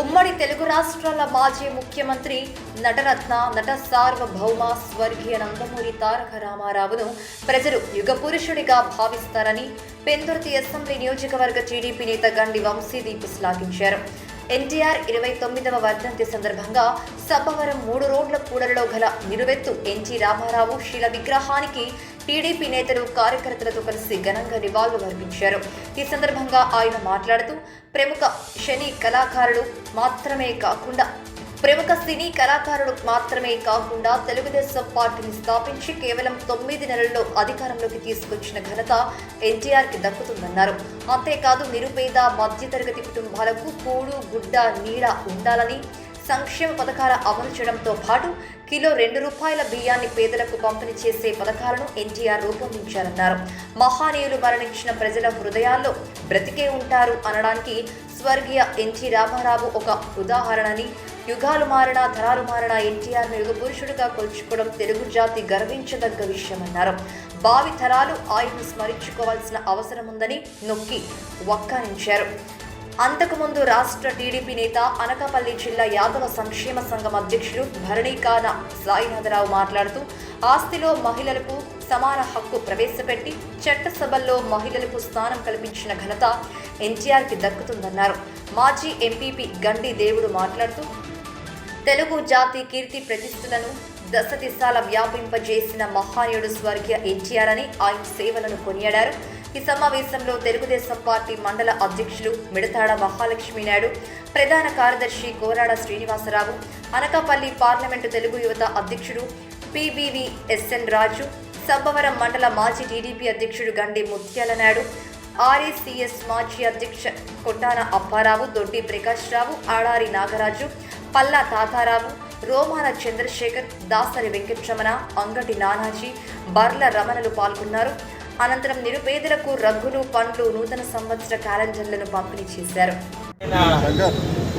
ఉమ్మడి తెలుగు రాష్ట్రాల మాజీ ముఖ్యమంత్రి నటరత్న నట సార్వభౌమ స్వర్గీయ నందమూరి తారక రామారావును ప్రజలు యుగ పురుషుడిగా భావిస్తారని పెందుర్తి అసెంబ్లీ నియోజకవర్గ టీడీపీ నేత గండి వంశీదీప్ శ్లాఘించారు. ఎన్టీఆర్ ఇరవై తొమ్మిదవ వర్ధంతి సందర్భంగా సభవరం మూడు రోడ్ల కూడలలో గల నిరువెత్తు ఎన్టీ రామారావు శిల విగ్రహానికి టీడీపీ నేతలు కార్యకర్తలతో కలిసి ఘనంగా నివాళులు అర్పించారు. ఈ సందర్భంగా ఆయన మాట్లాడుతూ ప్రముఖ శని కళాకారుడు మాత్రమే కాకుండా ప్రముఖ సినీ కళాకారుడు మాత్రమే కాకుండా తెలుగుదేశం పార్టీని స్థాపించి కేవలం తొమ్మిది నెలల్లో అధికారంలోకి తీసుకొచ్చిన ఘనత ఎన్టీఆర్కి దక్కుతుందన్నారు. అంతేకాదు నిరుపేద మధ్యతరగతి కుటుంబాలకు కూడు గుడ్డ నీడ ఉండాలని సంక్షేమ పథకాల అమలు చేయడంతో పాటు కిలో రెండు రూపాయల బియ్యాన్ని పేదలకు పంపిణీ చేసే పథకాలను ఎన్టీఆర్ రూపొందించారన్నారు. మహానీయులు మరణించిన ప్రజల హృదయాల్లో బ్రతికే ఉంటారు అనడానికి స్వర్గీయ ఎన్టీ రామారావు ఒక ఉదాహరణని. యుగాలు మారినా తరాలు మారినా ఎన్టీఆర్ యుగ పురుషుడిగా కొలుచుకోవడం తెలుగు జాతి గర్వించదగ్గ విషయమన్నారు. భావి తరాలు ఆయన్ను స్మరించుకోవాల్సిన అవసరం ఉందని నొక్కి వక్కానించారు. అంతకుముందు రాష్ట్ర టీడీపీ నేత అనకాపల్లి జిల్లా యాదవ సంక్షేమ సంఘం అధ్యక్షుడు భరణీకాన సాయినాథరావు మాట్లాడుతూ ఆస్తిలో మహిళలకు సమాన హక్కు ప్రవేశపెట్టి చట్టసభల్లో మహిళలకు స్థానం కల్పించిన ఘనత ఎన్టీఆర్కి దక్కుతుందన్నారు. మాజీ ఎంపీపీ గండి దేవుడు మాట్లాడుతూ తెలుగు జాతి కీర్తి ప్రతిష్టలను దశ దిశాల వ్యాపింపజేసిన మహానీయుడు స్వర్గీయ ఎన్టీఆర్ అని ఆయన సేవలను కొనియాడారు. ఈ సమావేశంలో తెలుగుదేశం పార్టీ మండల అధ్యక్షులు మిడతాడ మహాలక్ష్మి నాయుడు ప్రధాన కార్యదర్శి కోరాడ శ్రీనివాసరావు అనకాపల్లి పార్లమెంటు తెలుగు యువత అధ్యక్షుడు పిబివి ఎస్ఎన్ రాజు సబ్బవరం మండల మాజీ టీడీపీ అధ్యక్షుడు గండి ముత్యాల నాయుడు ఆర్ఏసీఎస్ మాజీ అధ్యక్ష కొట్టాన అప్పారావు దొడ్డి ప్రకాష్ రావు ఆడారి నాగరాజు పల్లా తాతారావు రోమాన చంద్రశేఖర్ దాసరి వెంకటరమణ అంగటి నానాజీ బర్ల రమణలు పాల్గొన్నారు. అనంతరం నిరుపేదలకు రగ్గులు పండ్లు నూతన సంవత్సర క్యాలెండర్లను పంపిణీ చేశారు.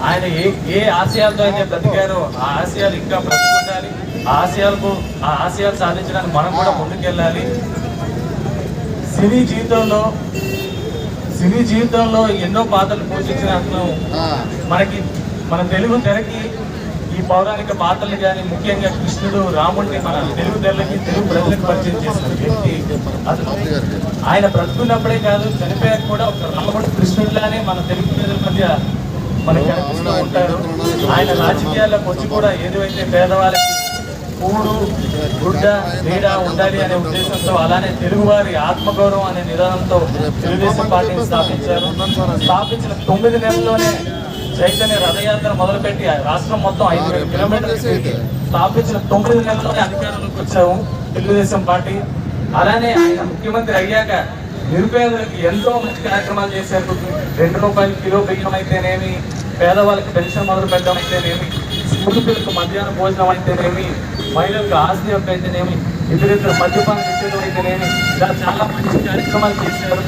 ఆయన ఏ ఏ ఆశయాలతో అయితే బ్రతికారో ఆ ఆశయాలు ఇంకా బ్రతుకుండాలి. ఆ ఆశయాలకు ఆ ఆశయాలు సాధించడానికి మనం కూడా ముందుకెళ్ళాలి. సినీ జీవితంలో సినీ జీవితంలో ఎన్నో పాత్రలు పోషించిన అతను మనకి మన తెలుగు తెరకి ఈ పౌరాణిక పాత్రలు కానీ ముఖ్యంగా కృష్ణుడు రాముడిని మన తెలుగు తెరలకి తెలుగు ప్రజలకు పరిచయం చేసిన వ్యక్తి అతను. ఆయన బ్రతుకున్నప్పుడే కాదు చనిపోయాక కూడా ఒక రాముడు కృష్ణుడిలానే మన తెలుగు ప్రజల మధ్య మనకి కనిపిస్తూ ఉంటారు ఆయన రాజకీయాల్లోకి వచ్చి కూడా ఏదైతే పేదవాళ్ళకి కూడు గుడ్డ నీడ ఉండాలి అనే ఉద్దేశంతో అలానే తెలుగువారి ఆత్మగౌరవం అనే నిదానంతో తెలుగుదేశం పార్టీని స్థాపించారు. స్థాపించిన తొమ్మిది నెలల్లోనే చైతన్య రథయాత్ర మొదలుపెట్టి రాష్ట్రం మొత్తం ఐదు వేల కిలోమీటర్లు స్థాపించిన తొమ్మిది నెలల్లోనే అధికారంలోకి వచ్చాము తెలుగుదేశం పార్టీ. అలానే ఆయన ముఖ్యమంత్రి అయ్యాక నిరుపేదలకు ఎంతో మంచి కార్యక్రమాలు చేశారు. రెండు రూపాయలు కిలో బియ్యం అయితేనేమి పేదవాళ్ళకి పెన్షన్ మొదలు పెట్టడం అయితేనేమి స్కూల్ పిల్లలకు మధ్యాహ్నం భోజనం అయితేనేమి మహిళలకు ఆస్తి యొక్క అయితేనేమి ఇతరితర మద్యపాన నిషేధం అయితేనేమి ఇలా చాలా మంచి కార్యక్రమాలు చేశారు.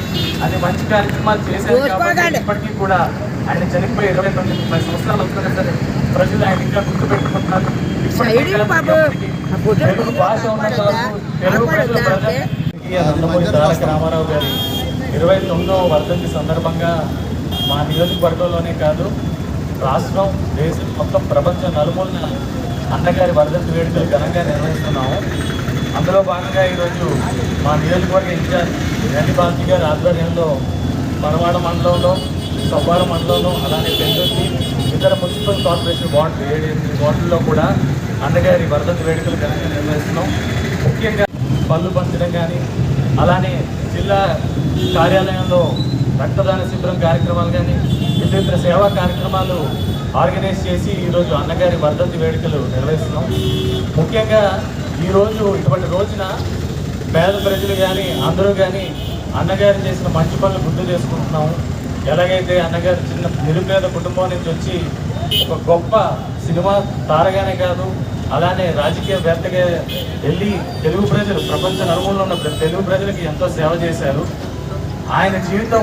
అని మంచి కార్యక్రమాలు చేశారు కాబట్టి ఇప్పటికీ కూడా ఆయన చనిపోయి ఇరవై తొమ్మిది ముప్పై సంవత్సరాలు అవుతున్నా సరే ప్రజలు ఆయన ఇంకా గుర్తుపెట్టుకుంటున్నారు. ఇప్పటికీ తెలుగు భాష ఉన్నంత వరకు తెలుగు ప్రజల నందమూరి తారక రామారావు గారి ఇరవై తొమ్మిదవ వర్ధంతి సందర్భంగా మా నియోజకవర్గంలోనే కాదు రాష్ట్రం దేశం మొత్తం ప్రపంచం నలుమూలన అన్నగారి వర్ధంతి వేడుకలు ఘనంగా నిర్వహిస్తున్నాము అందులో భాగంగా ఈరోజు మా నియోజకవర్గ ఇన్ఛార్జ్ రెడ్డి బాలజీ గారి ఆధ్వర్యంలో పరవాడ మండలంలో సవ్వాడ మండలంలో అలానే పెందుర్తి ఇతర మున్సిపల్ కార్పొరేషన్ వార్డు ఏడు ఎనిమిది వార్డుల్లో కూడా అన్నగారి వర్ధంతి వేడుకలు ఘనంగా నిర్వహిస్తున్నాం. ముఖ్యంగా పళ్ళు పంచడం కానీ అలానే జిల్లా కార్యాలయంలో రక్తదాన శిబిరం కార్యక్రమాలు కానీ వివిధ సేవా కార్యక్రమాలు ఆర్గనైజ్ చేసి ఈరోజు అన్నగారి వర్ధంతి వేడుకలు నిర్వహిస్తున్నాం. ముఖ్యంగా ఈరోజు ఇటువంటి రోజున పేద ప్రజలు కానీ అందరూ కానీ అన్నగారు చేసిన మంచి పనులు గుర్తు చేసుకుంటున్నాము. ఎలాగైతే అన్నగారు చిన్న నిరుపేద కుటుంబం నుంచి వచ్చి ఒక గొప్ప సినిమా తారగానే కాదు అలానే రాజకీయవేత్తగా వెళ్ళి తెలుగు ప్రజలు ప్రపంచ నలుమూలలో ఉన్న తెలుగు ప్రజలకి ఎంతో సేవ చేశారు. ఆయన జీవితం